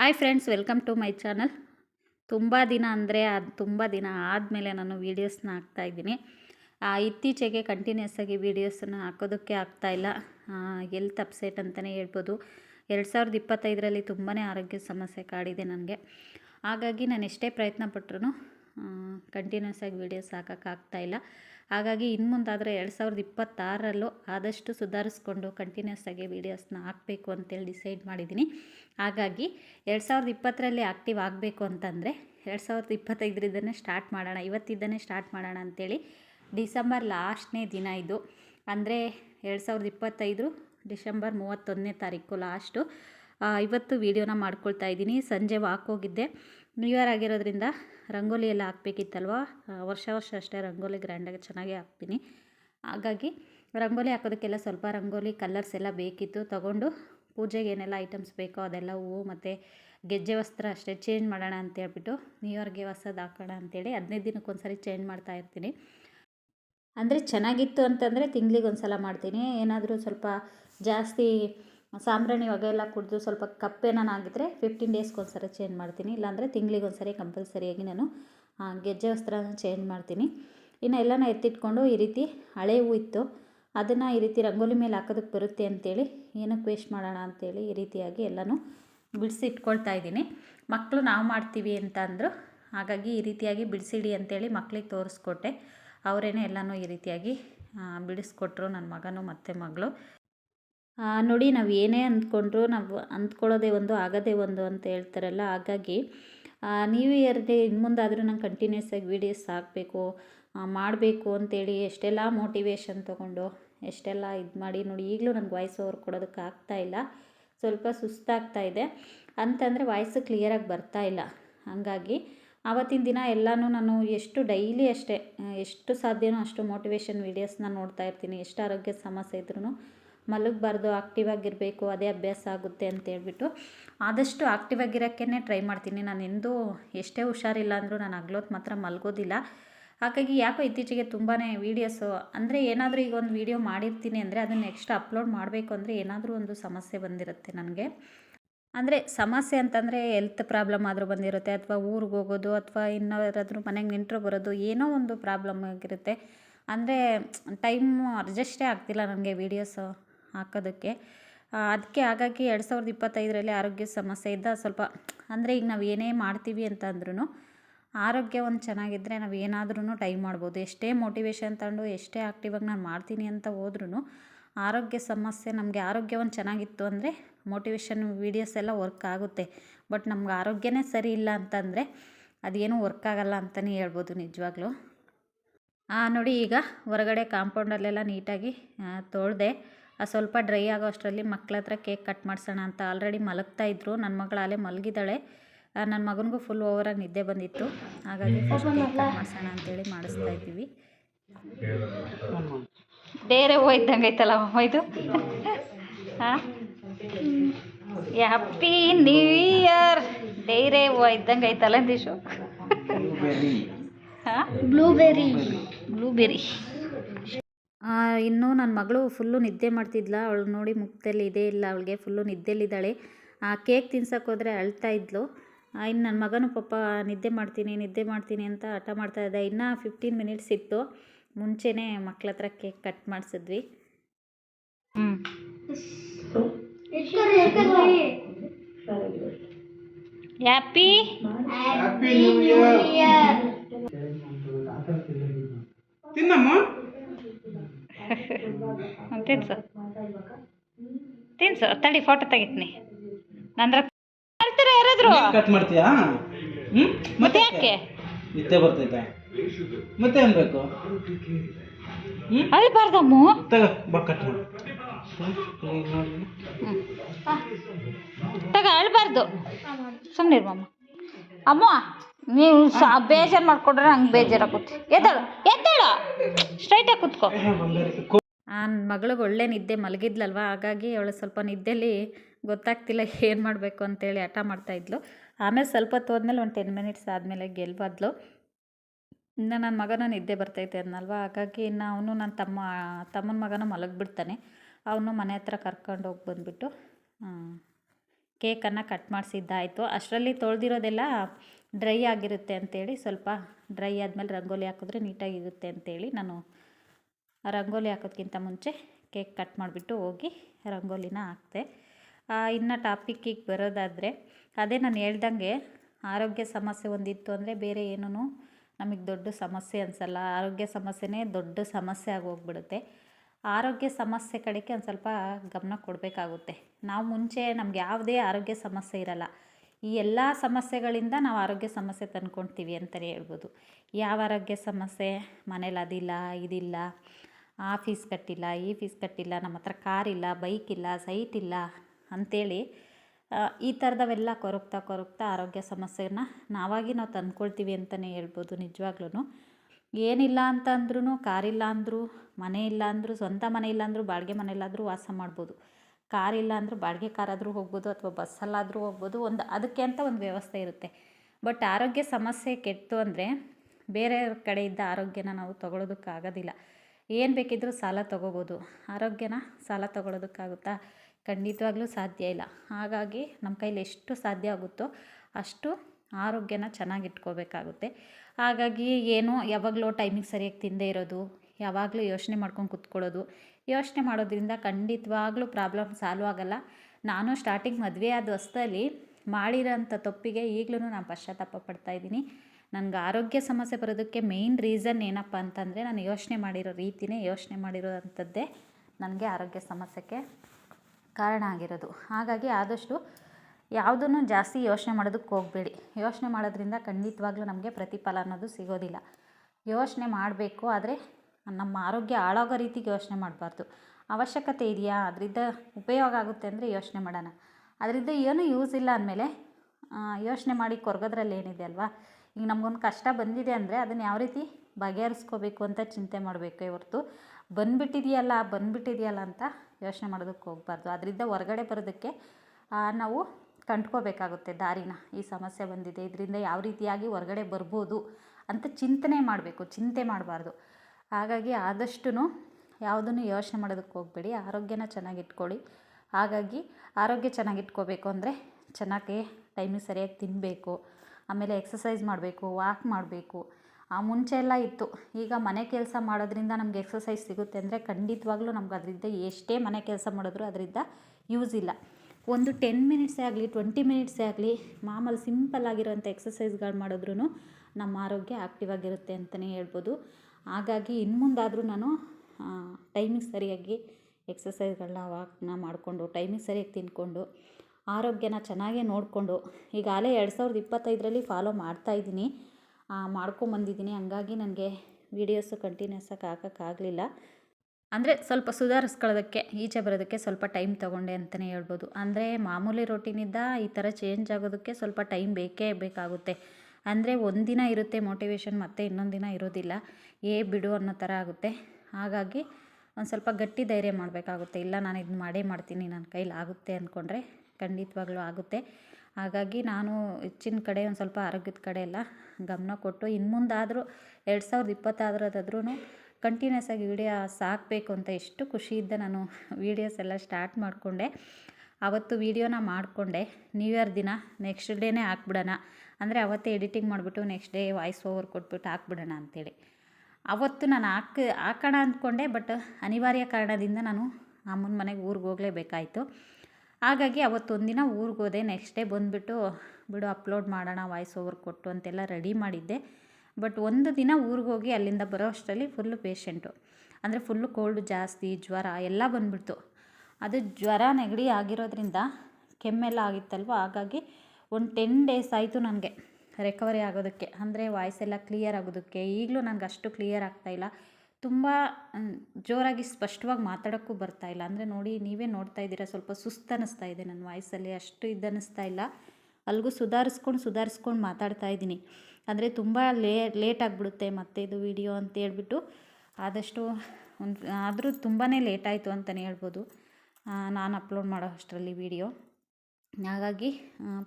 Hi friends, welcome to my channel. ತುಂಬ ದಿನ ಅಂದರೆ ಅದು ತುಂಬ ದಿನ ಆದಮೇಲೆ ನಾನು ವೀಡಿಯೋಸ್ನ ಹಾಕ್ತಾಯಿದ್ದೀನಿ ಇತ್ತೀಚೆಗೆ ಕಂಟಿನ್ಯೂಸ್ ಆಗಿ ವೀಡಿಯೋಸನ್ನು ಹಾಕೋದಕ್ಕೆ ಆಗ್ತಾಯಿಲ್ಲ ಎಲ್ತ್ ಅಪ್ಸೆಟ್ ಅಂತಲೇ ಹೇಳ್ಬೋದು. ಎರಡು ಸಾವಿರದ ಇಪ್ಪತ್ತೈದರಲ್ಲಿ ತುಂಬಾ ಆರೋಗ್ಯ ಸಮಸ್ಯೆ ಕಾಡಿದೆ ನನಗೆ. ಹಾಗಾಗಿ ನಾನು ಎಷ್ಟೇ ಪ್ರಯತ್ನ ಪಟ್ಟರು ಕಂಟಿನ್ಯೂಸ್ ಆಗಿ ವೀಡಿಯೋಸ್ ಹಾಕೋಕ್ಕಾಗ್ತಾಯಿಲ್ಲ ಹಾಗಾಗಿ ಇನ್ನು ಮುಂದಾದರೆ ಎರಡು ಸಾವಿರದ ಇಪ್ಪತ್ತಾರರಲ್ಲೂ ಆದಷ್ಟು ಸುಧಾರಿಸ್ಕೊಂಡು ಕಂಟಿನ್ಯೂಸ್ ಆಗಿ ವೀಡಿಯೋಸ್ನ ಹಾಕಬೇಕು ಅಂತೇಳಿ ಡಿಸೈಡ್ ಮಾಡಿದ್ದೀನಿ. ಹಾಗಾಗಿ ಎರಡು ಸಾವಿರದ ಇಪ್ಪತ್ತರಲ್ಲಿ ಆ್ಯಕ್ಟಿವ್ ಆಗಬೇಕು ಅಂತಂದರೆ ಎರಡು ಸಾವಿರದ ಇಪ್ಪತ್ತೈದರಿಂದನೇ ಸ್ಟಾರ್ಟ್ ಮಾಡೋಣ. ಇವತ್ತಿದ್ದನೇ ಸ್ಟಾರ್ಟ್ ಮಾಡೋಣ ಅಂಥೇಳಿ ಡಿಸೆಂಬರ್ ಲಾಸ್ಟ್ನೇ ದಿನ ಇದು. ಅಂದರೆ ಎರಡು ಸಾವಿರದ ಇಪ್ಪತ್ತೈದು ಡಿಸೆಂಬರ್ ಮೂವತ್ತೊಂದನೇ ತಾರೀಕು ಲಾಸ್ಟು ಇವತ್ತು ವೀಡಿಯೋನ ಮಾಡ್ಕೊಳ್ತಾ ಇದ್ದೀನಿ. ಸಂಜೆ ವಾಕ್ ಹೋಗಿದ್ದೆ. ನ್ಯೂ ಇಯರ್ ಆಗಿರೋದ್ರಿಂದ ರಂಗೋಲಿ ಎಲ್ಲ ಹಾಕ್ಬೇಕಿತ್ತಲ್ವ? ವರ್ಷ ವರ್ಷ ಅಷ್ಟೇ ರಂಗೋಲಿ ಗ್ರ್ಯಾಂಡಾಗಿ ಚೆನ್ನಾಗೇ ಹಾಕ್ತೀನಿ. ಹಾಗಾಗಿ ರಂಗೋಲಿ ಹಾಕೋದಕ್ಕೆಲ್ಲ ಸ್ವಲ್ಪ ರಂಗೋಲಿ ಕಲರ್ಸ್ ಎಲ್ಲ ಬೇಕಿತ್ತು. ತಗೊಂಡು ಪೂಜೆಗೆ ಏನೆಲ್ಲ ಐಟಮ್ಸ್ ಬೇಕೋ ಅದೆಲ್ಲ ಹೂವು ಮತ್ತು ಗೆಜ್ಜೆ ವಸ್ತ್ರ ಅಷ್ಟೇ ಚೇಂಜ್ ಮಾಡೋಣ ಅಂತೇಳ್ಬಿಟ್ಟು ನ್ಯೂ ಇಯರ್ಗೆ ಹೊಸದು ಹಾಕೋಣ ಅಂತೇಳಿ ಹದಿನೈದು ದಿನಕ್ಕೆ ಒಂದು ಚೇಂಜ್ ಮಾಡ್ತಾ ಇರ್ತೀನಿ. ಅಂದರೆ ಚೆನ್ನಾಗಿತ್ತು ಅಂತಂದರೆ ತಿಂಗ್ಳಿಗೆ ಒಂದು ಸಲ ಮಾಡ್ತೀನಿ. ಏನಾದರೂ ಸ್ವಲ್ಪ ಜಾಸ್ತಿ ಸಾಂಬ್ರಾಣಿ ಹೊಗೆ ಎಲ್ಲ ಕುಡಿದು ಸ್ವಲ್ಪ ಕಪ್ಪೇನಾಗಿದ್ದರೆ ಫಿಫ್ಟೀನ್ ಡೇಸ್ಗೆ ಒಂದು ಸರಿ ಚೇಂಜ್ ಮಾಡ್ತೀನಿ. ಇಲ್ಲಾಂದರೆ ತಿಂಗ್ಳಿಗೆ ಒಂದು ಸರಿ ಕಂಪಲ್ಸರಿಯಾಗಿ ನಾನು ಗೆಜ್ಜೆ ವಸ್ತ್ರನ ಚೇಂಜ್ ಮಾಡ್ತೀನಿ. ಇನ್ನು ಎಲ್ಲನ ಎತ್ತಿಟ್ಕೊಂಡು ಈ ರೀತಿ ಹಳೆ ಹೂ ಇತ್ತು. ಅದನ್ನು ಈ ರೀತಿ ರಂಗೋಲಿ ಮೇಲೆ ಹಾಕೋದಕ್ಕೆ ಬರುತ್ತೆ ಅಂತೇಳಿ ಏನಕ್ಕೆ ವೇಸ್ಟ್ ಮಾಡೋಣ ಅಂತೇಳಿ ಈ ರೀತಿಯಾಗಿ ಎಲ್ಲನೂ ಬಿಡಿಸಿ ಇಟ್ಕೊಳ್ತಾ ಇದ್ದೀನಿ. ಮಕ್ಕಳು ನಾವು ಮಾಡ್ತೀವಿ ಅಂತ ಅಂದರು, ಹಾಗಾಗಿ ಈ ರೀತಿಯಾಗಿ ಬಿಡಿಸಿಡಿ ಅಂತೇಳಿ ಮಕ್ಕಳಿಗೆ ತೋರಿಸ್ಕೊಟ್ಟೆ. ಅವರೇನೆ ಎಲ್ಲನೂ ಈ ರೀತಿಯಾಗಿ ಬಿಡಿಸ್ಕೊಟ್ರು ನನ್ನ ಮಗನು ಮತ್ತು ಮಗಳು. ನೋಡಿ ನಾವು ಏನೇ ಅಂದ್ಕೊಂಡ್ರು ನಾವು ಅಂದ್ಕೊಳ್ಳೋದೇ ಒಂದು, ಆಗೋದೇ ಒಂದು ಅಂತ ಹೇಳ್ತಾರಲ್ಲ, ಹಾಗಾಗಿ ನೀವು ಇಯರ್ಗೆ ಇನ್ನು ಮುಂದಾದರೂ ನಂಗೆ ಕಂಟಿನ್ಯೂಸ್ ಆಗಿ ವೀಡಿಯೋಸ್ ಹಾಕಬೇಕು ಮಾಡಬೇಕು ಅಂತೇಳಿ ಎಷ್ಟೆಲ್ಲ ಮೋಟಿವೇಶನ್ ತೊಗೊಂಡು ಎಷ್ಟೆಲ್ಲ ಇದು ಮಾಡಿ ನೋಡಿ ಈಗಲೂ ನನಗೆ ವಾಯ್ಸ್ ಓವರ್ ಕೊಡೋದಕ್ಕೆ ಆಗ್ತಾಯಿಲ್ಲ ಸ್ವಲ್ಪ ಸುಸ್ತಾಗ್ತಾ ಇದೆ. ಅಂತಂದರೆ ವಾಯ್ಸು ಕ್ಲಿಯರಾಗಿ ಬರ್ತಾ ಇಲ್ಲ. ಹಾಗಾಗಿ ಆವತ್ತಿನ ದಿನ ಎಲ್ಲನೂ ನಾನು ಎಷ್ಟು ಡೈಲಿ ಅಷ್ಟೇ ಎಷ್ಟು ಸಾಧ್ಯನೋ ಅಷ್ಟು ಮೋಟಿವೇಶನ್ ವೀಡಿಯೋಸ್ನ ನೋಡ್ತಾ ಇರ್ತೀನಿ. ಎಷ್ಟು ಆರೋಗ್ಯ ಸಮಸ್ಯೆ ಇದ್ರೂ ಮಲಗಬಾರ್ದು ಆಕ್ಟಿವ್ ಆಗಿರಬೇಕು, ಅದೇ ಅಭ್ಯಾಸ ಆಗುತ್ತೆ ಅಂತ ಹೇಳ್ಬಿಟ್ಟು ಆದಷ್ಟು ಆಕ್ಟಿವ್ ಆಗಿರೋಕ್ಕೇ ಟ್ರೈ ಮಾಡ್ತೀನಿ. ನಾನು ಎಂದೂ ಎಷ್ಟೇ ಹುಷಾರಿಲ್ಲ ಅಂದರೂ ನಾನು ಅಗ್ಲೋತ್ ಮಾತ್ರ ಮಲಗೋದಿಲ್ಲ. ಹಾಗಾಗಿ ಯಾಕೋ ಇತ್ತೀಚೆಗೆ ತುಂಬಾ ವೀಡಿಯೋಸು ಅಂದರೆ ಏನಾದರೂ ಈಗ ಒಂದು ವೀಡಿಯೋ ಮಾಡಿರ್ತೀನಿ ಅಂದರೆ ಅದನ್ನು ನೆಕ್ಸ್ಟ್ ಅಪ್ಲೋಡ್ ಮಾಡಬೇಕು ಅಂದರೆ ಏನಾದರೂ ಒಂದು ಸಮಸ್ಯೆ ಬಂದಿರುತ್ತೆ ನನಗೆ. ಅಂದರೆ ಸಮಸ್ಯೆ ಅಂತಂದರೆ ಹೆಲ್ತ್ ಪ್ರಾಬ್ಲಮ್ ಆದರೂ ಬಂದಿರುತ್ತೆ, ಅಥವಾ ಊರಿಗೆ ಹೋಗೋದು, ಅಥವಾ ಇನ್ನೋರಾದರೂ ಮನೆಗೆ ನೆಂಟರು ಬರೋದು, ಏನೋ ಒಂದು ಪ್ರಾಬ್ಲಮ್ ಆಗಿರುತ್ತೆ. ಅಂದರೆ ಟೈಮು ಅಡ್ಜಸ್ಟೇ ಆಗ್ತಿಲ್ಲ ನನಗೆ ವೀಡಿಯೋಸು ಹಾಕೋದಕ್ಕೆ. ಅದಕ್ಕೆ ಹಾಗಾಗಿ ಎರಡು ಸಾವಿರದ ಇಪ್ಪತ್ತೈದರಲ್ಲಿ ಆರೋಗ್ಯ ಸಮಸ್ಯೆ ಇದ್ದ ಸ್ವಲ್ಪ, ಅಂದರೆ ಈಗ ನಾವು ಏನೇ ಮಾಡ್ತೀವಿ ಅಂತ ಅಂದ್ರೂ ಆರೋಗ್ಯ ಒಂದು ಚೆನ್ನಾಗಿದ್ದರೆ ನಾವು ಏನಾದ್ರೂ ಟೈಮ್ ಮಾಡ್ಬೋದು. ಎಷ್ಟೇ ಮೋಟಿವೇಶನ್ ತಗೊಂಡು ಎಷ್ಟೇ ಆ್ಯಕ್ಟಿವಾಗಿ ನಾನು ಮಾಡ್ತೀನಿ ಅಂತ ಹೋದ್ರೂ ಆರೋಗ್ಯ ಸಮಸ್ಯೆ ನಮಗೆ ಆರೋಗ್ಯ ಒಂದು ಚೆನ್ನಾಗಿತ್ತು ಅಂದರೆ ಮೋಟಿವೇಶನ್ ವೀಡಿಯೋಸ್ ಎಲ್ಲ ವರ್ಕ್ ಆಗುತ್ತೆ. ಬಟ್ ನಮ್ಗೆ ಆರೋಗ್ಯನೇ ಸರಿ ಇಲ್ಲ ಅಂತಂದರೆ ಅದೇನೂ ವರ್ಕ್ ಆಗಲ್ಲ ಅಂತಲೇ ಹೇಳ್ಬೋದು ನಿಜವಾಗ್ಲೂ. ನೋಡಿ ಈಗ ಹೊರಗಡೆ ಕಾಂಪೌಂಡಲ್ಲೆಲ್ಲ ನೀಟಾಗಿ ತೊಳೆದೆ ಸ್ವಲ್ಪ ಡ್ರೈ ಆಗೋ ಅಷ್ಟರಲ್ಲಿ ಮಕ್ಕಳ ಹತ್ರ ಕೇಕ್ ಕಟ್ ಮಾಡಿಸೋಣ ಅಂತ ಆಲ್ರೆಡಿ ಮಲಗ್ತಾ ಇದ್ದರು ನನ್ನ ಮಗಳು ಅಲ್ಲೇ ಮಲಗಿದ್ದಾಳೆ. ನನ್ನ ಮಗನಿಗೂ ಫುಲ್ ಓವರಾಗಿ ನಿದ್ದೆ ಬಂದಿತ್ತು. ಹಾಗಾಗಿ ಫಸ್ಟ್ ಕೇಕ್ ಕಟ್ ಮಾಡಿಸೋಣ ಅಂತೇಳಿ ಮಾಡಿಸ್ತಾ ಇದ್ದೀವಿ. ಬೇರೆ ಹೋಯ್ದಂಗೆ ಐತಲ್ಲ ಇದು? ಹಾಂ? ಹ್ಯಾಪಿ ನ್ಯೂ ಇಯರ್ ಡೈರೆ ಇದ್ದಂಗೆ ಐತಲ್ಲ ದಿಶು. ಹಾಂ? ಬ್ಲೂಬೆರಿ ಬ್ಲೂಬೆರಿ ಇನ್ನು ನನ್ನ ಮಗಳು ಫುಲ್ಲು ನಿದ್ದೆ ಮಾಡ್ತಿದ್ಲ. ಅವಳು ನೋಡಿ ಮುಖದಲ್ಲಿ ಇದೇ ಇಲ್ಲ ಅವಳಿಗೆ ಫುಲ್ಲು ನಿದ್ದೆಲಿದ್ದಾಳೆ ಕೇಕ್ ತಿನ್ಸೋಕ್ಕೋದ್ರೆ ಹೋದರೆ ಅಳ್ತಾ ಇದ್ಲು. ಇನ್ನು ನನ್ನ ಮಗನೂ ಪಾಪ ನಿದ್ದೆ ಮಾಡ್ತೀನಿ ನಿದ್ದೆ ಮಾಡ್ತೀನಿ ಅಂತ ಹಠ ಮಾಡ್ತಾ ಇದ್ದ. ಇನ್ನೂ ಫಿಫ್ಟೀನ್ ಮಿನಿಟ್ಸ್ ಇತ್ತು. ಮುಂಚೆನೇ ಮಕ್ಳ ಹತ್ರ ಕೇಕ್ ಕಟ್ ಮಾಡಿಸಿದ್ವಿ. ಹ್ಞೂ ಹ್ಯಾಪಿ ತಿನ್ಸು. ತಿನ್ಸು. ತಡಿ ಫೋಟೋ ತೆಗಿತೀನಿ. ನಂದ್ರ ಕಟ್ ಮಾಡ್ತೀಯಾ? ಹ್ಮ್? ಮತ್ತೆ ಯಾಕೆ? ನಿದ್ದೆ ಬರ್ತೈತೆ. ಮತ್ತೆ ಏನ್ ಬೇಕು? ಅಳ್ಬಾರ್ದಮ್ಮು. ತಗ ಬಾ ಕಟ್ ಮಾಡು. ತಗೋ, ಅಳ್ಬಾರ್ದು. ಸುಮ್ಮನೆ ಮಮ್ಮ ಅಮ್ಮ ನೀವು ಬೇಜಾರು ಮಾಡ್ಕೊಂಡ್ರೆ ಹಂಗೆ ಬೇಜಾರಾಗುತ್ತೆ. ಎದ್ದಾಳು ಎದ್ದಾಳು. ಸ್ಟ್ರೈಟಾಗಿ ಕೂತ್ಕೋ. ನನ್ನ ಮಗಳಿಗೆ ಒಳ್ಳೆ ನಿದ್ದೆ ಮಲಗಿದ್ಲಲ್ವಾ? ಹಾಗಾಗಿ ಅವಳು ಸ್ವಲ್ಪ ನಿದ್ದೆಲಿ ಗೊತ್ತಾಗ್ತಿಲ್ಲ ಏನು ಮಾಡಬೇಕು ಅಂತೇಳಿ ಹಠ ಮಾಡ್ತಾಯಿದ್ಲು ಆಮೇಲೆ ಸ್ವಲ್ಪ ಹೊತ್ತು ಹೋದ್ಮೇಲೆ ಒಂದು ಟೆನ್ ಮಿನಿಟ್ಸ್ ಆದಮೇಲೆ ಗೆಲ್ಬಾದ್ಲು ಇನ್ನು ನನ್ನ ಮಗನ ನಿದ್ದೆ ಬರ್ತೈತೆ ಅನ್ನಲ್ವ ಹಾಗಾಗಿ ಇನ್ನು ಅವನು ನನ್ನ ತಮ್ಮ, ತಮ್ಮನ ಮಗನ ಮಲಗಿಬಿಡ್ತಾನೆ. ಅವನು ಮನೆ ಹತ್ರ ಕರ್ಕೊಂಡು ಹೋಗಿ ಬಂದುಬಿಟ್ಟು ಕೇಕನ್ನು ಕಟ್ ಮಾಡಿಸಿದ್ದಾಯಿತು. ಅಷ್ಟರಲ್ಲಿ ತೊಳೆದಿರೋದೆಲ್ಲ ಡ್ರೈ ಆಗಿರುತ್ತೆ ಅಂತೇಳಿ ಸ್ವಲ್ಪ ಡ್ರೈ ಆದಮೇಲೆ ರಂಗೋಲಿ ಹಾಕಿದ್ರೆ ನೀಟಾಗಿರುತ್ತೆ ಅಂತೇಳಿ ನಾನು ರಂಗೋಲಿ ಹಾಕೋದ್ಕಿಂತ ಮುಂಚೆ ಕೇಕ್ ಕಟ್ ಮಾಡಿಬಿಟ್ಟು ಹೋಗಿ ರಂಗೋಲಿನ ಹಾಕ್ತೆ ಇನ್ನು ಟಾಪಿಕ್ಕಿಗೆ ಬರೋದಾದರೆ, ಅದೇ ನಾನು ಹೇಳ್ದಂಗೆ ಆರೋಗ್ಯ ಸಮಸ್ಯೆ ಒಂದಿತ್ತು ಅಂದರೆ ಬೇರೆ ಏನೂ ನಮಗೆ ದೊಡ್ಡ ಸಮಸ್ಯೆ ಅನಿಸಲ್ಲ. ಆರೋಗ್ಯ ಸಮಸ್ಯೆನೇ ದೊಡ್ಡ ಸಮಸ್ಯೆ ಆಗೋಗ್ಬಿಡುತ್ತೆ. ಆರೋಗ್ಯ ಸಮಸ್ಯೆ ಕಡೆಗೆ ಒಂದು ಸ್ವಲ್ಪ ಗಮನ ಕೊಡಬೇಕಾಗುತ್ತೆ. ನಾವು ಮುಂಚೆ ನಮ್ಗೆ ಯಾವುದೇ ಆರೋಗ್ಯ ಸಮಸ್ಯೆ ಇರಲ್ಲ. ಈ ಎಲ್ಲ ಸಮಸ್ಯೆಗಳಿಂದ ನಾವು ಆರೋಗ್ಯ ಸಮಸ್ಯೆ ತಂದ್ಕೊಳ್ತೀವಿ ಅಂತಲೇ ಹೇಳ್ಬೋದು. ಯಾವ ಆರೋಗ್ಯ ಸಮಸ್ಯೆ? ಮನೇಲಿ ಅದಿಲ್ಲ, ಇದಿಲ್ಲ, ಆ ಫೀಸ್ ಕಟ್ಟಿಲ್ಲ, ಈ ಫೀಸ್ ಕಟ್ಟಿಲ್ಲ ನಮ್ಮ ಹತ್ರ ಕಾರಿಲ್ಲ ಬೈಕ್ ಇಲ್ಲ ಸೈಟ್ ಇಲ್ಲ ಅಂಥೇಳಿ ಈ ಥರದವೆಲ್ಲ ಕೊರಗ್ತಾ ಕೊರಗ್ತಾ ಆರೋಗ್ಯ ಸಮಸ್ಯೆನ ನಾವಾಗಿ ನಾವು ತಂದ್ಕೊಳ್ತೀವಿ ಅಂತಲೇ ಹೇಳ್ಬೋದು ನಿಜವಾಗ್ಲೂ ಏನಿಲ್ಲ ಅಂತ ಅಂದ್ರೂ ಕಾರಿಲ್ಲ ಅಂದರೂ, ಮನೆ ಇಲ್ಲ ಅಂದರೂ, ಸ್ವಂತ ಮನೆ ಇಲ್ಲ ಅಂದರೂ ಬಾಡಿಗೆ ಮನೆಯಲ್ಲಾದರೂ ವಾಸ ಮಾಡ್ಬೋದು. ಕಾರಿಲ್ಲ ಅಂದರೂ ಬಾಡಿಗೆ ಕಾರಾದರೂ ಹೋಗ್ಬೋದು ಅಥವಾ ಬಸ್ಸಲ್ಲಾದರೂ ಹೋಗ್ಬೋದು, ಒಂದು ಅದಕ್ಕೆ ಅಂತ ಒಂದು ವ್ಯವಸ್ಥೆ ಇರುತ್ತೆ. ಬಟ್ ಆರೋಗ್ಯ ಸಮಸ್ಯೆ ಕೆಟ್ಟು ಅಂದರೆ ಬೇರೆಯವ್ರ ಕಡೆಯಿಂದ ಆರೋಗ್ಯನ ನಾವು ತೊಗೊಳೋದಕ್ಕಾಗೋದಿಲ್ಲ. ಏನು ಬೇಕಿದ್ದರೂ ಸಾಲ ತೊಗೋಬೋದು. ಆರೋಗ್ಯನ ಸಾಲ ತೊಗೊಳೋದಕ್ಕಾಗುತ್ತಾ? ಖಂಡಿತವಾಗ್ಲೂ ಸಾಧ್ಯ ಇಲ್ಲ. ಹಾಗಾಗಿ ನಮ್ಮ ಕೈಲಿ ಎಷ್ಟು ಸಾಧ್ಯ ಆಗುತ್ತೋ ಅಷ್ಟು ಆರೋಗ್ಯನ ಚೆನ್ನಾಗಿ ಇಟ್ಕೋಬೇಕಾಗುತ್ತೆ. ಹಾಗಾಗಿ ಏನು ಯಾವಾಗಲೂ ಟೈಮಿಗೆ ಸರಿಯಾಗಿ ತಿಂದೇ ಇರೋದು, ಯಾವಾಗಲೂ ಯೋಚನೆ ಮಾಡ್ಕೊಂಡು ಕುತ್ಕೊಳ್ಳೋದು, ಯೋಚನೆ ಮಾಡೋದ್ರಿಂದ ಖಂಡಿತವಾಗ್ಲೂ ಪ್ರಾಬ್ಲಮ್ ಸಾಲ್ವ್ ಆಗೋಲ್ಲ. ನಾನು ಸ್ಟಾರ್ಟಿಂಗ್ ಮದುವೆ ಆದ ಹೊಸ್ದಲ್ಲಿ ಮಾಡಿರೋಂಥ ತಪ್ಪಿಗೆ ಈಗಲೂ ನಾನು ಪಶ್ಚಾತ್ತಾಪ ಪಡ್ತಾ ಇದ್ದೀನಿ. ನನಗೆ ಆರೋಗ್ಯ ಸಮಸ್ಯೆ ಬರೋದಕ್ಕೆ ಮೇಯ್ನ್ ರೀಸನ್ ಏನಪ್ಪ ಅಂತಂದರೆ ನಾನು ಯೋಚನೆ ಮಾಡಿರೋ ರೀತಿನೇ ಯೋಚನೆ ಮಾಡಿರೋ ಅಂಥದ್ದೇ ನನಗೆ ಆರೋಗ್ಯ ಸಮಸ್ಯೆಗೆ ಕಾರಣ ಆಗಿರೋದು. ಹಾಗಾಗಿ ಆದಷ್ಟು ಯಾವುದನ್ನು ಜಾಸ್ತಿ ಯೋಚನೆ ಮಾಡೋದಕ್ಕೆ ಹೋಗಬೇಡಿ. ಯೋಚನೆ ಮಾಡೋದ್ರಿಂದ ಖಂಡಿತವಾಗ್ಲೂ ನಮಗೆ ಪ್ರತಿಫಲ ಅನ್ನೋದು ಸಿಗೋದಿಲ್ಲ. ಯೋಚನೆ ಮಾಡಬೇಕು ಆದರೆ ನಮ್ಮ ಆರೋಗ್ಯ ಹಾಳಾಗೋ ರೀತಿಗೆ ಯೋಚನೆ ಮಾಡಬಾರ್ದು. ಅವಶ್ಯಕತೆ ಇದೆಯಾ? ಅದರಿಂದ ಉಪಯೋಗ ಆಗುತ್ತೆ ಅಂದರೆ ಯೋಚನೆ ಮಾಡೋಣ. ಅದರಿಂದ ಏನೂ ಯೂಸ್ ಇಲ್ಲ ಅಂದಮೇಲೆ ಯೋಚನೆ ಮಾಡಿ ಕೊರಗೋದ್ರಲ್ಲಿ ಏನಿದೆ ಅಲ್ವಾ? ಈಗ ನಮಗೊಂದು ಕಷ್ಟ ಬಂದಿದೆ ಅಂದರೆ ಅದನ್ನು ಯಾವ ರೀತಿ ಬಗೆಹರಿಸ್ಕೋಬೇಕು ಅಂತ ಚಿಂತೆ ಮಾಡಬೇಕೇ ಹೊರ್ತು. ಬಂದುಬಿಟ್ಟಿದೆಯಲ್ಲ ಬಂದುಬಿಟ್ಟಿದೆಯಲ್ಲ ಅಂತ ಯೋಚನೆ ಮಾಡೋದಕ್ಕೆ ಹೋಗ್ಬಾರ್ದು. ಅದರಿಂದ ಹೊರಗಡೆ ಬರೋದಕ್ಕೆ ನಾವು ಕಂಡ್ಕೋಬೇಕಾಗುತ್ತೆ ದಾರಿನ. ಈ ಸಮಸ್ಯೆ ಬಂದಿದೆ. ಇದರಿಂದ ಯಾವ ರೀತಿಯಾಗಿ ಹೊರಗಡೆ ಬರ್ಬೋದು ಅಂತ ಚಿಂತನೆ ಮಾಡಬೇಕು. ಚಿಂತೆ ಮಾಡಬಾರ್ದು. ಹಾಗಾಗಿ ಆದಷ್ಟು ಯಾವುದನ್ನು ಯೋಚನೆ ಮಾಡೋದಕ್ಕೆ ಹೋಗಬೇಡಿ. ಆರೋಗ್ಯನ ಚೆನ್ನಾಗಿಟ್ಕೊಳ್ಳಿ ಹಾಗಾಗಿ ಆರೋಗ್ಯ ಚೆನ್ನಾಗಿಟ್ಕೋಬೇಕು ಅಂದರೆ ಚೆನ್ನಾಗಿ ಟೈಮಿಗೆ ಸರಿಯಾಗಿ ತಿನ್ನಬೇಕು ಆಮೇಲೆ ಎಕ್ಸಸೈಸ್ ಮಾಡಬೇಕು, ವಾಕ್ ಮಾಡಬೇಕು. ಮುಂಚೆ ಎಲ್ಲ ಇತ್ತು. ಈಗ ಮನೆ ಕೆಲಸ ಮಾಡೋದ್ರಿಂದ ನಮ್ಗೆ ಎಕ್ಸಸೈಸ್ ಸಿಗುತ್ತೆ ಅಂದರೆ ಖಂಡಿತವಾಗ್ಲೂ ನಮ್ಗೆ ಅದರಿಂದ ಎಷ್ಟೇ ಮನೆ ಕೆಲಸ ಮಾಡಿದ್ರು ಅದರಿಂದ ಯೂಸ್ ಇಲ್ಲ. ಒಂದು ಟೆನ್ ಮಿನಿಟ್ಸೇ ಆಗಲಿ ಟ್ವೆಂಟಿ ಮಿನಿಟ್ಸೇ ಆಗಲಿ ಮಾಮೂಲಿ ಸಿಂಪಲ್ ಆಗಿರುವಂಥ ಎಕ್ಸಸೈಸ್ಗಳು ಮಾಡಿದ್ರೂ ನಮ್ಮ ಆರೋಗ್ಯ ಆ್ಯಕ್ಟಿವ್ ಆಗಿರುತ್ತೆ ಅಂತಲೇ ಹೇಳ್ಬೋದು. ಹಾಗಾಗಿ ಇನ್ನು ಮುಂದಾದರೂ ನಾನು ಟೈಮಿಗೆ ಸರಿಯಾಗಿ ಎಕ್ಸಸೈಸ್ಗಳನ್ನ ವಾಕ್ನ ಮಾಡಿಕೊಂಡು ಟೈಮಿಗೆ ಸರಿಯಾಗಿ ತಿಂದ್ಕೊಂಡು ಆರೋಗ್ಯನ ಚೆನ್ನಾಗೇ ನೋಡಿಕೊಂಡು, ಈಗಾಗಲೇ ಎರಡು ಸಾವಿರದ ಇಪ್ಪತ್ತೈದರಲ್ಲಿ ಫಾಲೋ ಮಾಡ್ತಾಯಿದ್ದೀನಿ ಮಾಡ್ಕೊಂಬಂದಿದ್ದೀನಿ. ಹಂಗಾಗಿ ನನಗೆ ವೀಡಿಯೋಸು ಕಂಟಿನ್ಯೂಸ್ ಆಗಿ ಹಾಕೋಕ್ಕಾಗಲಿಲ್ಲ. ಅಂದರೆ ಸ್ವಲ್ಪ ಸುಧಾರಿಸ್ಕೊಳ್ಳೋದಕ್ಕೆ, ಈಚೆ ಬರೋದಕ್ಕೆ ಸ್ವಲ್ಪ ಟೈಮ್ ತೊಗೊಂಡೆ ಅಂತಲೇ ಹೇಳ್ಬೋದು. ಅಂದರೆ ಮಾಮೂಲಿ ರೊಟೀನಿಂದ ಈ ಥರ ಚೇಂಜ್ ಆಗೋದಕ್ಕೆ ಸ್ವಲ್ಪ ಟೈಮ್ ಬೇಕೇ ಬೇಕಾಗುತ್ತೆ. ಅಂದರೆ ಒಂದಿನ ಇರುತ್ತೆ ಮೋಟಿವೇಶನ್ ಮತ್ತೆ ಇನ್ನೊಂದು ದಿನ ಇರೋದಿಲ್ಲ. ಏ ಬಿಡು ಅನ್ನೋ ಥರ ಆಗುತ್ತೆ. ಹಾಗಾಗಿ ಒಂದು ಸ್ವಲ್ಪ ಗಟ್ಟಿ ಧೈರ್ಯ ಮಾಡಬೇಕಾಗುತ್ತೆ. ಇಲ್ಲ, ನಾನು ಇದನ್ನ ಮಾಡೇ ಮಾಡ್ತೀನಿ ನನ್ನ ಕೈಲಿ ಆಗುತ್ತೆ ಅಂದ್ಕೊಂಡ್ರೆ ಖಂಡಿತವಾಗ್ಲೂ ಆಗುತ್ತೆ. ಹಾಗಾಗಿ ನಾನು ಹೆಚ್ಚಿನ ಕಡೆ ಒಂದು ಸ್ವಲ್ಪ ಆರೋಗ್ಯದ ಕಡೆ ಎಲ್ಲ ಗಮನ ಕೊಟ್ಟು ಇನ್ನು ಮುಂದಾದರೂ ಎರಡು ಸಾವಿರದ ಇಪ್ಪತ್ತಾದ್ರದಾದ್ರೂ ಕಂಟಿನ್ಯೂಸ್ ಆಗಿ ವೀಡಿಯೋ ಸಾಕಬೇಕು ಅಂತ ಎಷ್ಟು ಖುಷಿಯಿಂದ ನಾನು ವೀಡಿಯೋಸ್ ಎಲ್ಲ ಸ್ಟಾರ್ಟ್ ಮಾಡಿಕೊಂಡೆ. ಆವತ್ತು ವೀಡಿಯೋನ ಮಾಡಿಕೊಂಡೆ. ನ್ಯೂ ಇಯರ್ ದಿನ ನೆಕ್ಸ್ಟ್ ಡೇನೇ ಹಾಕ್ಬಿಡೋಣ. ಅಂದರೆ ಅವತ್ತೇ ಎಡಿಟಿಂಗ್ ಮಾಡಿಬಿಟ್ಟು ನೆಕ್ಸ್ಟ್ ಡೇ ವಾಯ್ಸ್ ಓವರ್ ಕೊಟ್ಬಿಟ್ಟು ಹಾಕ್ಬಿಡೋಣ ಅಂತೇಳಿ. ಅವತ್ತು ನಾನು ಹಾಕ, ಹಾಕೋಣ ಅಂದ್ಕೊಂಡೆ ಬಟ್ ಅನಿವಾರ್ಯ ಕಾರಣದಿಂದ ನಾನು ಅಮ್ಮನ ಮನೆಗೆ ಊರಿಗೆ ಹೋಗಲೇಬೇಕಾಯ್ತು. ಹಾಗಾಗಿ ಅವತ್ತೊಂದಿನ ಊರಿಗೆ ಹೋದೆ. ನೆಕ್ಸ್ಟ್ ಡೇ ಬಂದುಬಿಟ್ಟು, ಬಿಡು ಅಪ್ಲೋಡ್ ಮಾಡೋಣ ವಾಯ್ಸ್ ಓವರ್ ಕೊಟ್ಟು, ಅಂತೆಲ್ಲ ರೆಡಿ ಮಾಡಿದ್ದೆ. ಬಟ್ ಒಂದು ದಿನ ಊರಿಗೆ ಹೋಗಿ ಅಲ್ಲಿಂದ ಬರೋ ಅಷ್ಟರಲ್ಲಿ ಫುಲ್ಲು ಪೇಷೆಂಟು ಅಂದರೆ ಫುಲ್ಲು ಕೋಲ್ಡು ಜಾಸ್ತಿ, ಜ್ವರ ಎಲ್ಲ ಬಂದುಬಿಡ್ತು. ಅದು ಜ್ವರ ನೆಗಡಿ ಆಗಿರೋದ್ರಿಂದ ಕೆಮ್ಮೆಲ್ಲ ಆಗಿತ್ತಲ್ವ? ಹಾಗಾಗಿ ಒಂದು ಟೆನ್ ಡೇಸ್ ಆಯಿತು ನನಗೆ ರಿಕವರಿ ಆಗೋದಕ್ಕೆ. ಅಂದರೆ ವಾಯ್ಸ್ ಎಲ್ಲ ಕ್ಲಿಯರ್ ಆಗೋದಕ್ಕೆ. ಈಗಲೂ ನನಗೆ ಅಷ್ಟು ಕ್ಲಿಯರ್ ಆಗ್ತಾಯಿಲ್ಲ ತುಂಬ ಜೋರಾಗಿ ಸ್ಪಷ್ಟವಾಗಿ ಮಾತಾಡೋಕ್ಕೂ ಇಲ್ಲ. ಅಂದರೆ ನೋಡಿ, ನೀವೇ ನೋಡ್ತಾ ಇದ್ದೀರಾ, ಸ್ವಲ್ಪ ಸುಸ್ತು ಅನ್ನಿಸ್ತಾ ಇದೆ ನನ್ನ ವಾಯ್ಸಲ್ಲಿ, ಅಷ್ಟು ಇದು ಇಲ್ಲ. ಅಲ್ಲಿಗೂ ಸುಧಾರಿಸ್ಕೊಂಡು ಸುಧಾರಿಸ್ಕೊಂಡು ಮಾತಾಡ್ತಾ ಇದ್ದೀನಿ. ಅಂದರೆ ತುಂಬ ಲೇ, ಲೇಟ್ ಆಗಿಬಿಡುತ್ತೆ ಮತ್ತೆ ಇದು ವಿಡಿಯೋ ಅಂತ ಹೇಳ್ಬಿಟ್ಟು. ಆದಷ್ಟು ಒಂದು, ಆದರೂ ತುಂಬಾ ಲೇಟ್ ಆಯಿತು ಅಂತಲೇ ಹೇಳ್ಬೋದು. ನಾನು ಅಪ್ಲೋಡ್ ಮಾಡೋ ಅಷ್ಟರಲ್ಲಿ ವಿಡಿಯೋ. ಹಾಗಾಗಿ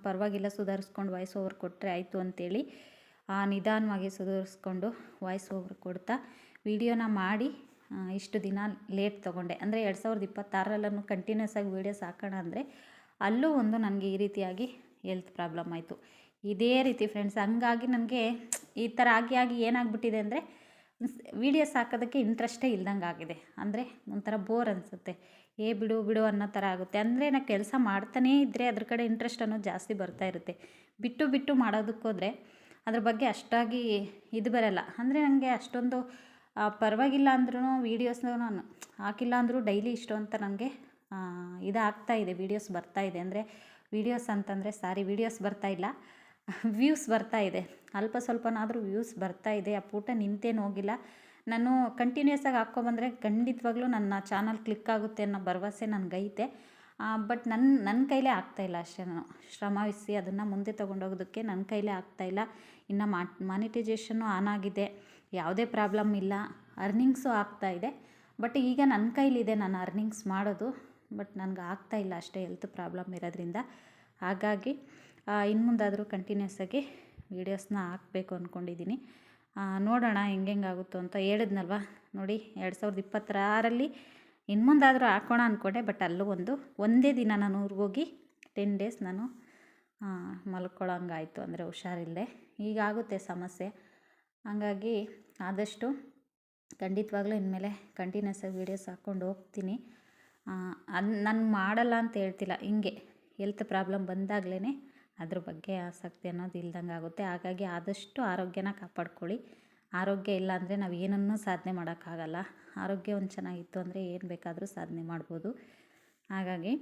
ಪರವಾಗಿಲ್ಲ, ಸುಧಾರಿಸ್ಕೊಂಡು ವಾಯ್ಸ್ ಓವರ್ ಕೊಟ್ಟರೆ ಆಯಿತು ಅಂಥೇಳಿ ನಿಧಾನವಾಗಿ ಸುಧಾರಿಸ್ಕೊಂಡು ವಾಯ್ಸ್ ಓವರ್ ಕೊಡ್ತಾ ವೀಡಿಯೋನ ಮಾಡಿ ಇಷ್ಟು ದಿನ ಲೇಟ್ ತೊಗೊಂಡೆ. ಅಂದರೆ ಎರಡು ಸಾವಿರದ ಇಪ್ಪತ್ತಾರರಲ್ಲೂ ಕಂಟಿನ್ಯೂಸ್ ಆಗಿ ವೀಡಿಯೋಸ್ ಹಾಕೋಣ ಅಂದರೆ ಅಲ್ಲೂ ಒಂದು ನನಗೆ ಈ ರೀತಿಯಾಗಿ ಹೆಲ್ತ್ ಪ್ರಾಬ್ಲಮ್ ಆಯಿತು. ಇದೇ ರೀತಿ ಫ್ರೆಂಡ್ಸ್ ಹಂಗಾಗಿ ನನಗೆ ಈ ಥರ ಆಗಿ ಆಗಿ ಏನಾಗ್ಬಿಟ್ಟಿದೆ ಅಂದರೆ ವೀಡಿಯೋಸ್ ಹಾಕೋದಕ್ಕೆ ಇಂಟ್ರೆಸ್ಟೇ ಇಲ್ದಂಗೆ ಆಗಿದೆ. ಅಂದರೆ ಒಂಥರ ಬೋರ್ ಅನಿಸುತ್ತೆ. ಏ ಬಿಡು ಬಿಡು ಅನ್ನೋ ಥರ ಆಗುತ್ತೆ. ಅಂದರೆ ನಾನು ಕೆಲಸ ಮಾಡ್ತಾನೇ ಇದ್ದರೆ ಅದ್ರ ಕಡೆ ಇಂಟ್ರೆಸ್ಟ್ ಅನ್ನೋದು ಜಾಸ್ತಿ ಬರ್ತಾ ಇರುತ್ತೆ. ಬಿಟ್ಟು ಬಿಟ್ಟು ಮಾಡೋದಕ್ಕೋದ್ರೆ ಅದ್ರ ಬಗ್ಗೆ ಅಷ್ಟಾಗಿ ಇದು ಬರಲ್ಲ. ಅಂದರೆ ನನಗೆ ಅಷ್ಟೊಂದು ಪರವಾಗಿಲ್ಲ ಅಂದ್ರೂ ವೀಡಿಯೋಸ್ನ ನಾನು ಹಾಕಿಲ್ಲ ಅಂದರೂ ಡೈಲಿ ಇಷ್ಟು ಅಂತ ನನಗೆ ಇದಾಗ್ತಾ ಇದೆ, ವೀಡಿಯೋಸ್ ಬರ್ತಾ ಇದೆ. ಅಂದರೆ ವೀಡಿಯೋಸ್ ಅಂತಂದರೆ ಸಾರಿ, ವೀಡಿಯೋಸ್ ಬರ್ತಾ ಇಲ್ಲ. ವ್ಯೂಸ್ ಬರ್ತಾ ಇದೆ. ಅಲ್ಪ ಸ್ವಲ್ಪನಾದರೂ ವ್ಯೂಸ್ ಬರ್ತಾ ಇದೆ. ಆ ಪೂಟ ನಿಂತೇನು ಹೋಗಿಲ್ಲ. ನಾನು ಕಂಟಿನ್ಯೂಸ್ ಆಗಿ ಹಾಕ್ಕೊಬಂದರೆ ಖಂಡಿತವಾಗ್ಲೂ ನನ್ನ ಚಾನಲ್ ಕ್ಲಿಕ್ ಆಗುತ್ತೆ ಅನ್ನೋ ಭರವಸೆ ನನಗೈತೆ. ಬಟ್ ನನ್ನ ನನ್ನ ಕೈಲೇ ಆಗ್ತಾಯಿಲ್ಲ ಅಷ್ಟೇ ನಾನು. ಶ್ರಮವಹಿಸಿ ಅದನ್ನು ಮುಂದೆ ತೊಗೊಂಡೋಗೋದಕ್ಕೆ ನನ್ನ ಕೈಲೇ ಆಗ್ತಾಯಿಲ್ಲ ಇನ್ನು ಮಾನಿಟೈಸೇಷನ್ನು ಆನ್ ಆಗಿದೆ. ಯಾವುದೇ ಪ್ರಾಬ್ಲಮ್ ಇಲ್ಲ. ಅರ್ನಿಂಗ್ಸು ಆಗ್ತಾ ಇದೆ. ಬಟ್ ಈಗ ನನ್ನ ಕೈಲಿದೆ ನಾನು ಅರ್ನಿಂಗ್ಸ್ ಮಾಡೋದು. ಬಟ್ ನನಗೆ ಇಲ್ಲ ಅಷ್ಟೇ ಹೆಲ್ತ್ ಪ್ರಾಬ್ಲಮ್ ಇರೋದ್ರಿಂದ. ಹಾಗಾಗಿ ಇನ್ನು ಮುಂದಾದರೂ ಕಂಟಿನ್ಯೂಸ್ ಆಗಿ ವೀಡಿಯೋಸ್ನ ಹಾಕಬೇಕು ಅಂದ್ಕೊಂಡಿದ್ದೀನಿ ನೋಡೋಣ ಹೆಂಗೆ ಹೆಂಗಾಗುತ್ತೋ ಅಂತ ಹೇಳಿದ್ನಲ್ವ? ನೋಡಿ, ಎರಡು ಸಾವಿರದ ಇಪ್ಪತ್ತಾರಲ್ಲಿ ಇನ್ನು ಮುಂದಾದರೂ ಹಾಕೋಣ ಅಂದ್ಕೊಂಡೆ ಬಟ್ ಅಲ್ಲೂ ಒಂದು, ಒಂದೇ ದಿನ ನಾನು ಊರಿಗೋಗಿ ಟೆನ್ ಡೇಸ್ ನಾನು ಮಲ್ಕೊಳ್ಳೋಂಗಾಯಿತು. ಅಂದರೆ ಹುಷಾರಿಲ್ಲದೆ ಈಗಾಗುತ್ತೆ ಸಮಸ್ಯೆ. ಹಾಗಾಗಿ ಆದಷ್ಟು ಖಂಡಿತವಾಗ್ಲೂ ಇನ್ಮೇಲೆ ಕಂಟಿನ್ಯೂಸ್ ಆಗಿ ವೀಡಿಯೋಸ್ ಹಾಕ್ಕೊಂಡು ಹೋಗ್ತೀನಿ. ಅದು ನಾನು ಮಾಡಲ್ಲ ಅಂತ ಹೇಳ್ತಿಲ್ಲ, ಹಿಂಗೆ ಹೆಲ್ತ್ ಪ್ರಾಬ್ಲಮ್ ಬಂದಾಗಲೇ ಅದ್ರ ಬಗ್ಗೆ ಆಸಕ್ತಿ ಅನ್ನೋದು ಇಲ್ದಂಗೆ ಆಗುತ್ತೆ. ಹಾಗಾಗಿ ಆದಷ್ಟು ಆರೋಗ್ಯನ ಕಾಪಾಡ್ಕೊಳ್ಳಿ. ಆರೋಗ್ಯ ಇಲ್ಲ ಅಂದರೆ ನಾವು ಏನನ್ನೂ ಸಾಧನೆ ಮಾಡೋಕ್ಕಾಗಲ್ಲ. ಆರೋಗ್ಯ ಒಂದು ಚೆನ್ನಾಗಿತ್ತು ಅಂದರೆ ಏನು ಬೇಕಾದರೂ ಸಾಧನೆ ಮಾಡ್ಬೋದು. ಹಾಗಾಗಿ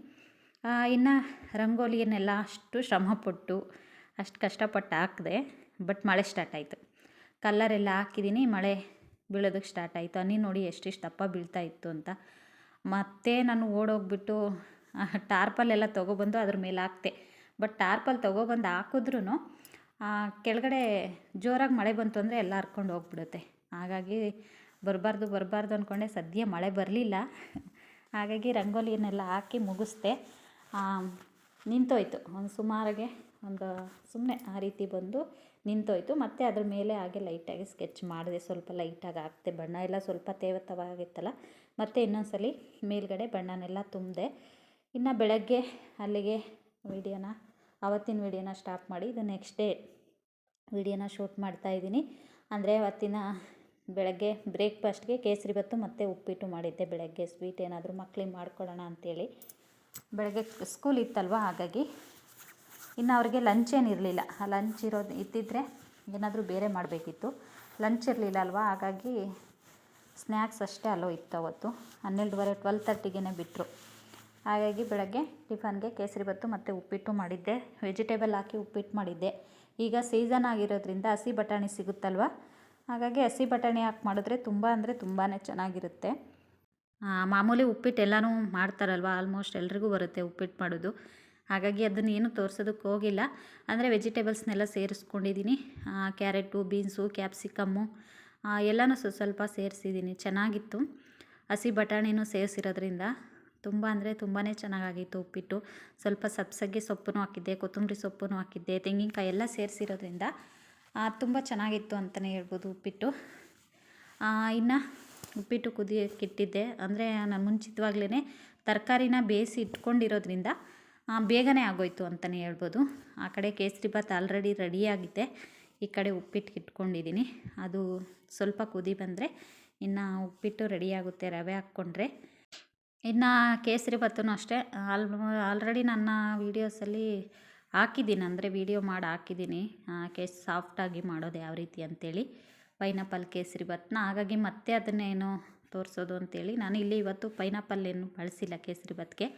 ಇನ್ನು ರಂಗೋಲಿಯನ್ನೆಲ್ಲ ಅಷ್ಟು ಶ್ರಮಪಟ್ಟು, ಅಷ್ಟು ಕಷ್ಟಪಟ್ಟು ಹಾಕಿದೆ ಬಟ್ ಮಳೆ ಸ್ಟಾರ್ಟ್ ಆಯಿತು. ಕಲ್ಲರೆಲ್ಲ ಹಾಕಿದ್ದೀನಿ ಮಳೆ ಬೀಳೋದಕ್ಕೆ ಸ್ಟಾರ್ಟ್ ಆಯಿತು. ಹನಿ ನೋಡಿ ಎಷ್ಟೆಷ್ಟು ದಪ್ಪ ಬೀಳ್ತಾ ಇತ್ತು ಅಂತ. ಮತ್ತೆ ನಾನು ಓಡೋಗ್ಬಿಟ್ಟು ಟಾರ್ಪಲ್ಲೆಲ್ಲ ತೊಗೊಬಂದು ಅದ್ರ ಮೇಲೆ ಹಾಕ್ತೆ. ಬಟ್ ಟಾರ್ಪಲ್ ತೊಗೊಬಂದು ಹಾಕಿದ್ರೂ ಕೆಳಗಡೆ ಜೋರಾಗಿ ಮಳೆ ಬಂತು ಅಂದರೆ ಎಲ್ಲ ಹರ್ಕೊಂಡು ಹೋಗ್ಬಿಡುತ್ತೆ. ಹಾಗಾಗಿ ಬರಬಾರ್ದು ಬರಬಾರ್ದು ಅಂದ್ಕೊಂಡೆ ಸದ್ಯ ಮಳೆ ಬರಲಿಲ್ಲ. ಹಾಗಾಗಿ ರಂಗೋಲಿಯನ್ನೆಲ್ಲ ಹಾಕಿ ಮುಗಿಸ್ದೆ. ನಿಂತೋಯ್ತು. ಒಂದು ಸುಮಾರಿಗೆ ಒಂದು ಸುಮ್ಮನೆ ಆ ರೀತಿ ಬಂದು ನಿಂತೋಯ್ತು. ಮತ್ತು ಅದ್ರ ಮೇಲೆ ಹಾಗೆ ಲೈಟಾಗಿ ಸ್ಕೆಚ್ ಮಾಡಿದೆ. ಸ್ವಲ್ಪ ಲೈಟಾಗಿ ಹಾಕ್ತೆ ಬಣ್ಣ ಎಲ್ಲ ಸ್ವಲ್ಪ ತೇವತ್ತವಾಗಿತ್ತಲ್ಲ. ಮತ್ತು ಇನ್ನೊಂದ್ಸಲಿ ಮೇಲ್ಗಡೆ ಬಣ್ಣನೆಲ್ಲ ತುಂಬಿದೆ. ಇನ್ನು ಬೆಳಗ್ಗೆ ಅಲ್ಲಿಗೆ ವಿಡಿಯೋನ ಆವತ್ತಿನ ವಿಡಿಯೋನ ಸ್ಟಾಪ್ ಮಾಡಿ, ಇದು ನೆಕ್ಸ್ಟ್ ಡೇ ವಿಡಿಯೋನ ಶೂಟ್ ಮಾಡ್ತಾ ಇದ್ದೀನಿ. ಅಂದರೆ ಅವತ್ತಿನ ಬೆಳಗ್ಗೆ ಬ್ರೇಕ್ಫಾಸ್ಟ್ಗೆ ಕೇಸರಿಬಾತು ಮತ್ತು ಉಪ್ಪಿಟ್ಟು ಮಾಡಿದ್ದೆ ಬೆಳಗ್ಗೆ. ಸ್ವೀಟ್ ಏನಾದರೂ ಮಕ್ಳಿಗೆ ಮಾಡ್ಕೊಳ್ಳೋಣ ಅಂಥೇಳಿ ಬೆಳಗ್ಗೆ ಸ್ಕೂಲ್ ಇತ್ತಲ್ವ ಹಾಗಾಗಿ. ಇನ್ನು ಅವ್ರಿಗೆ ಲಂಚ್ ಏನಿರಲಿಲ್ಲ ಆ ಲಂಚ್ ಇರೋದು ಇದ್ದಿದ್ದರೆ ಏನಾದರೂ ಬೇರೆ ಮಾಡಬೇಕಿತ್ತು. ಲಂಚ್ ಇರಲಿಲ್ಲ ಅಲ್ವಾ? ಹಾಗಾಗಿ ಸ್ನ್ಯಾಕ್ಸ್ ಅಷ್ಟೇ ಅಲ್ಲೋ ಇತ್ತು ಅವತ್ತು. ಹನ್ನೆರಡುವರೆ ಟ್ವೆಲ್ ತರ್ಟಿಗೆ ಬಿಟ್ಟರು ಹಾಗಾಗಿ ಬೆಳಗ್ಗೆ ಟಿಫನ್ಗೆ ಕೇಸರಿಬಾತು ಮತ್ತು ಉಪ್ಪಿಟ್ಟು ಮಾಡಿದ್ದೆ. ವೆಜಿಟೇಬಲ್ ಹಾಕಿ ಉಪ್ಪಿಟ್ಟು ಮಾಡಿದ್ದೆ. ಈಗ ಸೀಸನ್ ಆಗಿರೋದ್ರಿಂದ ಹಸಿ ಬಟಾಣಿ ಸಿಗುತ್ತಲ್ವ? ಹಾಗಾಗಿ ಹಸಿ ಬಟಾಣಿ ಹಾಕಿ ಮಾಡಿದ್ರೆ ತುಂಬ ಅಂದರೆ ತುಂಬಾ ಚೆನ್ನಾಗಿರುತ್ತೆ. ಮಾಮೂಲಿ ಉಪ್ಪಿಟ್ಟು ಎಲ್ಲನೂ ಮಾಡ್ತಾರಲ್ವ? ಆಲ್ಮೋಸ್ಟ್ ಎಲ್ರಿಗೂ ಬರುತ್ತೆ ಉಪ್ಪಿಟ್ಟು ಮಾಡೋದು. ಹಾಗಾಗಿ ಅದನ್ನು ಏನು ತೋರಿಸೋದಕ್ಕೆ ಹೋಗಿಲ್ಲ. ಅಂದರೆ ವೆಜಿಟೇಬಲ್ಸ್ನೆಲ್ಲ ಸೇರಿಸ್ಕೊಂಡಿದ್ದೀನಿ ಕ್ಯಾರೆಟು, ಬೀನ್ಸು, ಕ್ಯಾಪ್ಸಿಕಮ್ಮು ಎಲ್ಲನೂ ಸ್ವಲ್ಪ ಸ್ವಲ್ಪ ಸೇರಿಸಿದ್ದೀನಿ ಚೆನ್ನಾಗಿತ್ತು. ಹಸಿ ಬಟಾಣಿನೂ ಸೇರಿಸಿರೋದ್ರಿಂದ ತುಂಬ ಅಂದರೆ ತುಂಬಾ ಚೆನ್ನಾಗಾಗಿತ್ತು ಉಪ್ಪಿಟ್ಟು. ಸ್ವಲ್ಪ ಸಬ್ಸಗ್ಗೆ ಸೊಪ್ಪು ಹಾಕಿದ್ದೆ, ಕೊತ್ತಂಬರಿ ಸೊಪ್ಪು ಹಾಕಿದ್ದೆ, ತೆಂಗಿನಕಾಯಿ ಎಲ್ಲ ಸೇರಿಸಿರೋದ್ರಿಂದ ತುಂಬ ಚೆನ್ನಾಗಿತ್ತು ಅಂತಲೇ ಹೇಳ್ಬೋದು ಉಪ್ಪಿಟ್ಟು. ಇನ್ನು ಉಪ್ಪಿಟ್ಟು ಕುದಿಯೋಕ್ಕಿಟ್ಟಿದ್ದೆ ಅಂದರೆ ನಾನು ಮುಂಚಿತವಾಗ್ಲೇ ತರಕಾರಿನ ಬೇಯಿಸಿ ಇಟ್ಕೊಂಡಿರೋದ್ರಿಂದ ಬೇಗನೆ ಆಗೋಯ್ತು ಅಂತಲೇ ಹೇಳ್ಬೋದು. ಆ ಕಡೆ ಕೇಸರಿಬಾತ್ ಆಲ್ರೆಡಿ ರೆಡಿಯಾಗಿದೆ ಈ ಕಡೆ ಉಪ್ಪಿಟ್ಟು ಇಟ್ಕೊಂಡಿದ್ದೀನಿ. ಅದು ಸ್ವಲ್ಪ ಕುದಿ ಬಂದರೆ ಇನ್ನು ಉಪ್ಪಿಟ್ಟು ರೆಡಿಯಾಗುತ್ತೆ ರವೆ ಹಾಕ್ಕೊಂಡ್ರೆ. ಇನ್ನು ಕೇಸರಿಬಾತೂ ಅಷ್ಟೇ. ಆಲ್ ಆಲ್ರೆಡಿ ನನ್ನ ವೀಡಿಯೋಸಲ್ಲಿ ಹಾಕಿದ್ದೀನಿ, ಅಂದರೆ ವೀಡಿಯೋ ಮಾಡಿ ಹಾಕಿದ್ದೀನಿ. ಕೇಸ್ ಸಾಫ್ಟಾಗಿ ಮಾಡೋದು ಯಾವ ರೀತಿ ಅಂತೇಳಿ. ಪೈನಾಪಲ್ ಕೇಸರಿಬಾತನ್ನ ಹಾಗಾಗಿ ಮತ್ತೆ ಅದನ್ನೇನು ತೋರಿಸೋದು ಅಂತೇಳಿ. ನಾನು ಇಲ್ಲಿ ಇವತ್ತು ಪೈನಾಪಲ್ ಏನು ಬಳಸಿಲ್ಲ ಕೇಸರಿಬಾತ್ಗೆ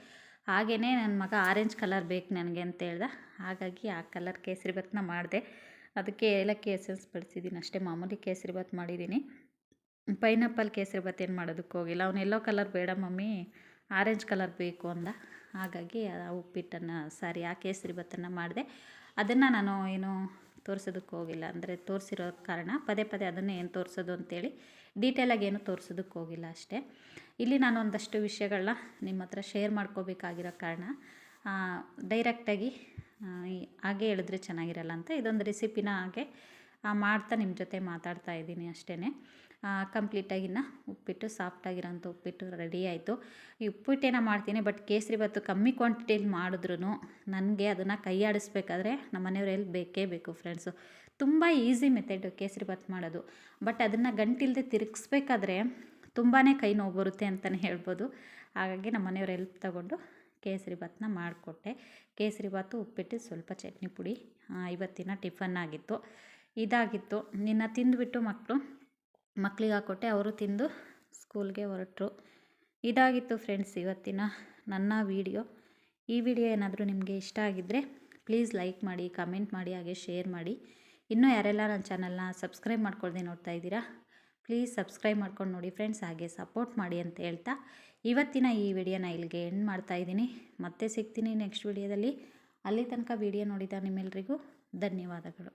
ಹಾಗೆಯೇ ನನ್ನ ಮಗ ಆರೆಂಜ್ ಕಲರ್ ಬೇಕು ನನಗೆ ಅಂತ ಹೇಳ್ದ. ಹಾಗಾಗಿ ಆ ಕಲರ್ ಕೇಸರಿ ಕೇಸರಿಬಾತನ್ನ ಮಾಡಿದೆ. ಅದಕ್ಕೆ ಏಲಕ್ಕಿ ಎಸೆನ್ಸ್ ಬಳಸಿದ್ದೀನಿ ಅಷ್ಟೇ, ಮಾಮೂಲಿ ಕೇಸರಿಬಾತ್ ಮಾಡಿದ್ದೀನಿ ಪೈನಾಪಲ್ ಕೇಸರಿಬಾತ್ ಏನು ಮಾಡೋದಕ್ಕೆ ಹೋಗಿಲ್ಲ. ಅವ್ನು ಎಲ್ಲೋ ಕಲರ್ ಬೇಡ ಮಮ್ಮಿ ಆರೆಂಜ್ ಕಲರ್ ಬೇಕು ಅಂದ. ಹಾಗಾಗಿ ಆ ಉಪ್ಪಿಟ್ಟನ್ನು, ಸಾರಿ, ಆ ಕೇಸರಿ ಕೇಸರಿಬಾತನ್ನು ಮಾಡಿದೆ. ಅದನ್ನು ನಾನು ಏನು ತೋರಿಸೋದಕ್ಕೆ ಹೋಗಿಲ್ಲ. ಅಂದರೆ ತೋರಿಸಿರೋ ಕಾರಣ ಪದೇ ಪದೇ ಅದನ್ನು ಏನು ತೋರಿಸೋದು ಅಂತೇಳಿ ಡೀಟೇಲಾಗಿ ಏನು ತೋರಿಸೋದಕ್ಕೆ ಹೋಗಿಲ್ಲ ಅಷ್ಟೇ. ಇಲ್ಲಿ ನಾನು ಒಂದಷ್ಟು ವಿಷಯಗಳನ್ನ ನಿಮ್ಮ ಹತ್ರ ಶೇರ್ ಮಾಡ್ಕೋಬೇಕಾಗಿರೋ ಕಾರಣ ಡೈರೆಕ್ಟಾಗಿ ಹಾಗೆ ಹೇಳಿದ್ರೆ ಚೆನ್ನಾಗಿರಲ್ಲ ಅಂತ ಇದೊಂದು ರೆಸಿಪಿನ ಹಾಗೆ ಮಾಡ್ತಾ ನಿಮ್ಮ ಜೊತೆ ಮಾತಾಡ್ತಾ ಇದ್ದೀನಿ ಅಷ್ಟೇ ಕಂಪ್ಲೀಟಾಗಿನ ಉಪ್ಪಿಟ್ಟು ಸಾಫ್ಟಾಗಿರೋಂಥ ಉಪ್ಪಿಟ್ಟು ರೆಡಿ ಆಯಿತು. ಈ ಉಪ್ಪಿಟ್ಟೇನ ಮಾಡ್ತೀನಿ ಬಟ್ ಕೇಸರಿ ಭಾತು ಕಮ್ಮಿ ಕ್ವಾಂಟಿಟಿಯಲ್ಲಿ ಮಾಡಿದ್ರು ನನಗೆ ಅದನ್ನು ಕೈ ಆಡಿಸ್ಬೇಕಾದ್ರೆ ನಮ್ಮ ಮನೆಯವ್ರಲ್ಲಿ ಬೇಕೇ ಬೇಕು ಫ್ರೆಂಡ್ಸು ತುಂಬ ಈಸಿ ಮೆಥಡು ಕೇಸರಿ ಭಾತ್ ಮಾಡೋದು. ಬಟ್ ಅದನ್ನು ಗಂಟಿಲ್ಲದೆ ತಿರುಗಿಸ್ಬೇಕಾದ್ರೆ ತುಂಬಾ ಕೈ ನೋವು ಬರುತ್ತೆ ಅಂತಲೇ ಹೇಳ್ಬೋದು. ಹಾಗಾಗಿ ನಮ್ಮ ಮನೆಯವ್ರ ಹೆಲ್ಪ್ ತಗೊಂಡು ಕೇಸರಿ ಭಾತ್ನ ಮಾಡಿಕೊಟ್ಟೆ. ಕೇಸರಿ ಭಾತು ಉಪ್ಪಿಟ್ಟು, ಸ್ವಲ್ಪ ಚಟ್ನಿ ಪುಡಿ ಇವತ್ತಿನ ಟಿಫನ್ ಆಗಿತ್ತು. ಇದಾಗಿತ್ತು. ನಿನ್ನ ತಿಂದುಬಿಟ್ಟು ಮಕ್ಕಳು ಮಕ್ಕಳಿಗೆ ಹಾಕ್ಕೊಟ್ಟೆ ಅವರು ತಿಂದು ಸ್ಕೂಲ್ಗೆ ಹೊರಟರು. ಇದಾಗಿತ್ತು ಫ್ರೆಂಡ್ಸ್ ಇವತ್ತಿನ ನನ್ನ ವಿಡಿಯೋ ಈ ವಿಡಿಯೋ ಏನಾದರೂ ನಿಮಗೆ ಇಷ್ಟ ಆಗಿದ್ದರೆ ಪ್ಲೀಸ್ ಲೈಕ್ ಮಾಡಿ ಕಮೆಂಟ್ ಮಾಡಿ, ಹಾಗೆ ಶೇರ್ ಮಾಡಿ. ಇನ್ನೂ ಯಾರೆಲ್ಲ ನನ್ನ ಚಾನಲ್ನ ಸಬ್ಸ್ಕ್ರೈಬ್ ಮಾಡ್ಕೊಳ್ದೆ ನೋಡ್ತಾ ಇದ್ದೀರಾ, ಪ್ಲೀಸ್ ಸಬ್ಸ್ಕ್ರೈಬ್ ಮಾಡ್ಕೊಂಡು ನೋಡಿ ಫ್ರೆಂಡ್ಸ್, ಹಾಗೆ ಸಪೋರ್ಟ್ ಮಾಡಿ ಅಂತ ಹೇಳ್ತಾ ಇವತ್ತಿನ ಈ ವಿಡಿಯೋನ ಇಲ್ಲಿಗೆ ಎಂಡ್ ಮಾಡ್ತಾ ಇದ್ದೀನಿ. ಮತ್ತೆ ಸಿಗ್ತೀನಿ ನೆಕ್ಸ್ಟ್ ವಿಡಿಯೋದಲ್ಲಿ. ಅಲ್ಲಿ ತನಕ ವಿಡಿಯೋ ನೋಡಿದ ನಿಮ್ಮೆಲ್ಲರಿಗೂ ಧನ್ಯವಾದಗಳು.